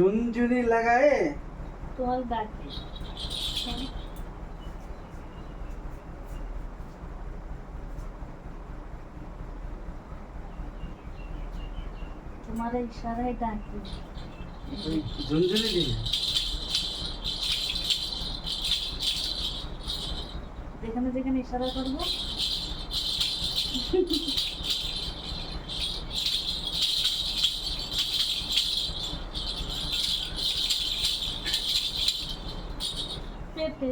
ঝুনঝুনি লাগায়ে? তোমার ডাকে তোমার ইশারায় ডাকি ঝুনঝুনি দিয়ে যেখানে যেখানে ইশারা করব। পেঁপে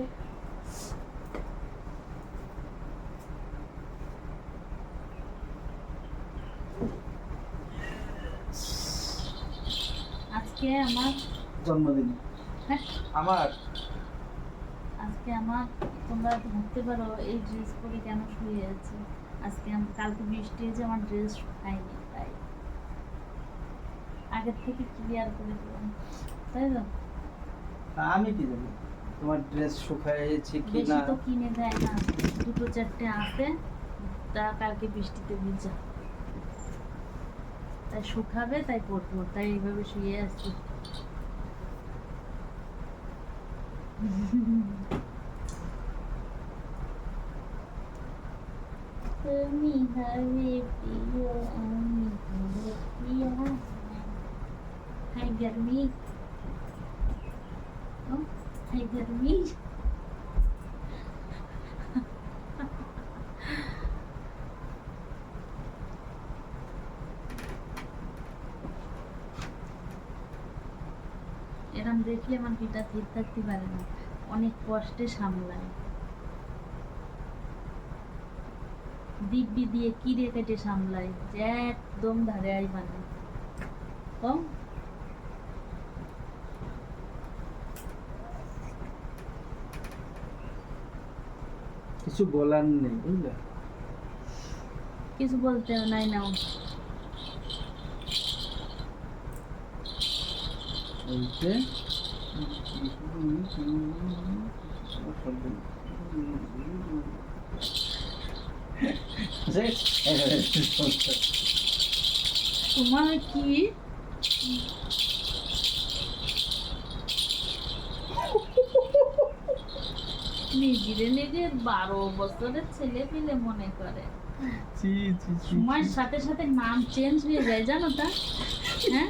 আজকে আমার জন্মদিন। হ্যাঁ? আমার। আজকে আমার তোমরা ভাবতে পারো এই ড্রেস পরে কেন শুয়ে আছে? আজকে আম- কালকে বৃষ্টি হয়েছে আমার ড্রেস শুকায়নি তাই আগের থেকে ক্লিয়ার করে দিলাম। তাই তো? আমি কি জানি তোমার ড্রেস শুকাইছে কি না? তো কিনে দেয় না। দুটো চারটে আছে তা কালকে বৃষ্টিতে ভিজা। তাই শুকাবে তাই পরবো তাই এইভাবে শুয়ে আছি। তুমি হবে প্রিয় আমি হব প্রিয়া। হাই গরমি। হাই গরমি এরম দেখলে আমার পিতা ঠিক থাকতে পারে না। অনেক কষ্টে সামলায়। দিব্যি দিয়ে কিরে কেটে সামলায়? যে একদম ধারে আই মানে কম? কিছু বলার নেই বুঝলে? কিছু বলতে নাই না। যে তোমার কি নিজেরে নিজে বারো বছরের ছেলে পেলে মনে করে। সময়ের সাথে সাথে নাম চেঞ্জ হয়ে যায় জানো তা? হ্যাঁ।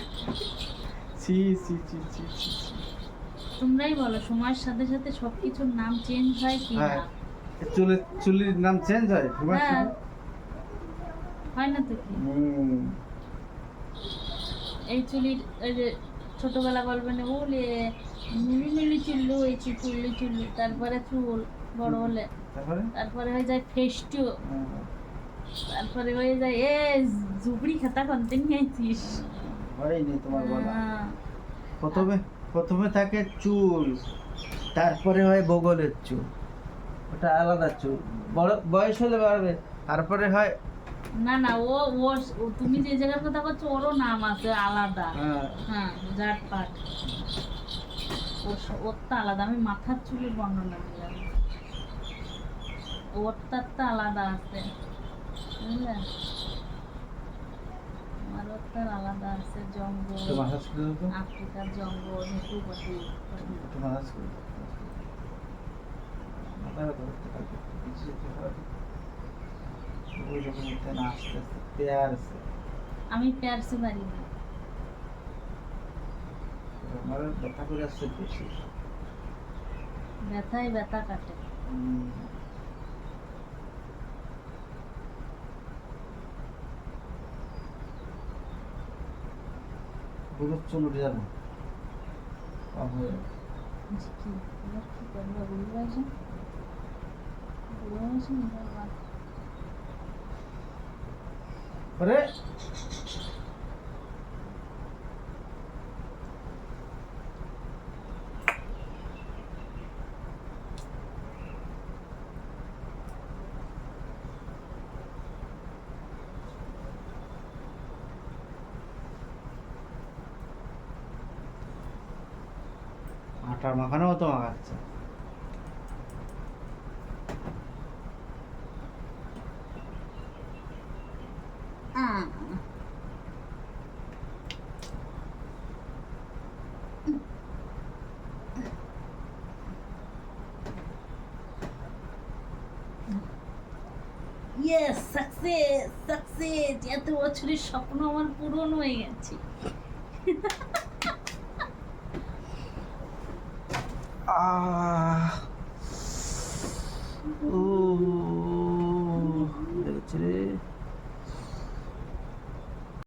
তোমরাই বলো সময়ের সাথে সাথে সবকিছুর নাম চেঞ্জ হয় কি হ্যাঁ না চুলের চুলির নাম চেঞ্জ হয় হ্যাঁ। হয় না তো কি? এই চুলির ছোটবেলা বলবে না বলে নুলি নুলি চুল্লু এই চুল্লি চুল্লি। তারপরে চুল বড় হলে। তারপরে? হয়ে যায় ফেস্টু। তারপরে হয়ে যায় এ ঝুপড়ি খাতা কন্টেন্ট নিয়েছিস। তোমার বলা প্রথমে প্রথমে থাকে চুল তারপরে হয় বগলের চুল। ওটা আলাদা চুল। বড় বয়স হলে বাড়বে। তারপরে হয় না না ও ও তুমি যে জায়গার কথা বলছো ওরও নাম আছে আলাদা। হ্যাঁ, হ্যাঁ ওর স- ওরটা আলাদা আমি মাথার চুলের বর্ণনা দিলাম। ওরটার তো আলাদা আছে বুঝলে? আমার ওরটার আলাদা আছে জঙ্গল। তো আফ্রিকার জঙ্গল হেঁটু পাখি একটু মাসাজ করে দাও মাথা ব্যথা করতে থাকে কিছু যেতে পারে ওই রকম না আমি প্যারসে পারি না। আমার ব্যথা করে আসছে বেশি। ব্যথায় ব্যথা কাটে। বুড়োর চুল উঠে যাবে। যে কি? করব? বুড়ো বুড়ো নিজের আটার মাখানোও তো মাখাচ্ছে ইয়েস সাকসেস সাকসেস এত বছরের স্বপ্ন আমার পূরণ হয়ে গেছে। আহ